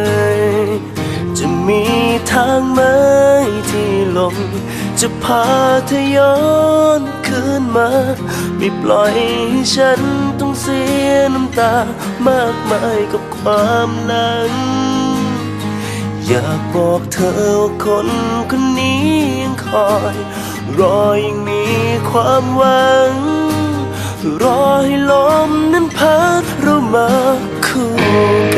ย มีทางไหมที่ลมจะพาเธอย้อนคืนมา ไม่ปล่อยให้ฉันต้องเสียน้ำตามากมายกับความหลัง อยากบอกเธอว่าคนคนนี้ยังคอย รอยังมีความหวัง รอให้ลมนั้นพัดเรามาคู่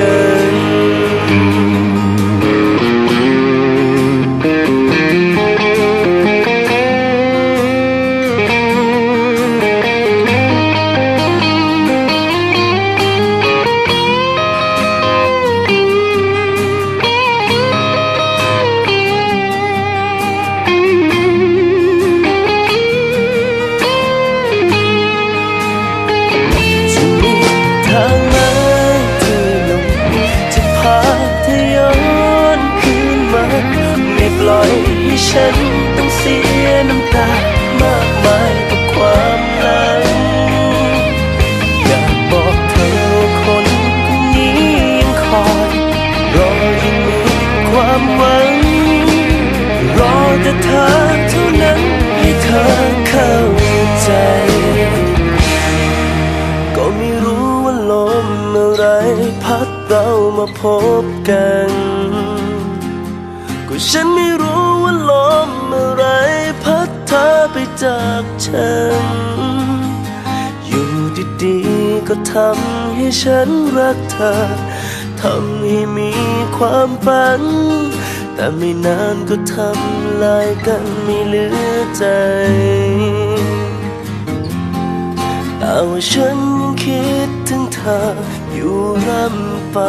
ฉันต้องเสียน้ำตามากมายกับความหลังอยากบอกเธอคนคนนี้ยังคอยรอยังมีความหวัง รอแต่เธอเท่านั้นให้เธอเข้าใจ ก็ไม่รู้ว่าลมอะไรพัดเรามาพบกัน ก็ฉันไม่รู้ ลมอะไรพัดเธอไปจากฉัน อยู่ดีๆก็ทำให้ฉันรักเธอ ทำให้มีความฝัน แต่ไม่นานก็ทำลายกันไม่เหลือใจแต่ว่าฉันยังคิดถึงเธออยู่ร่ำไป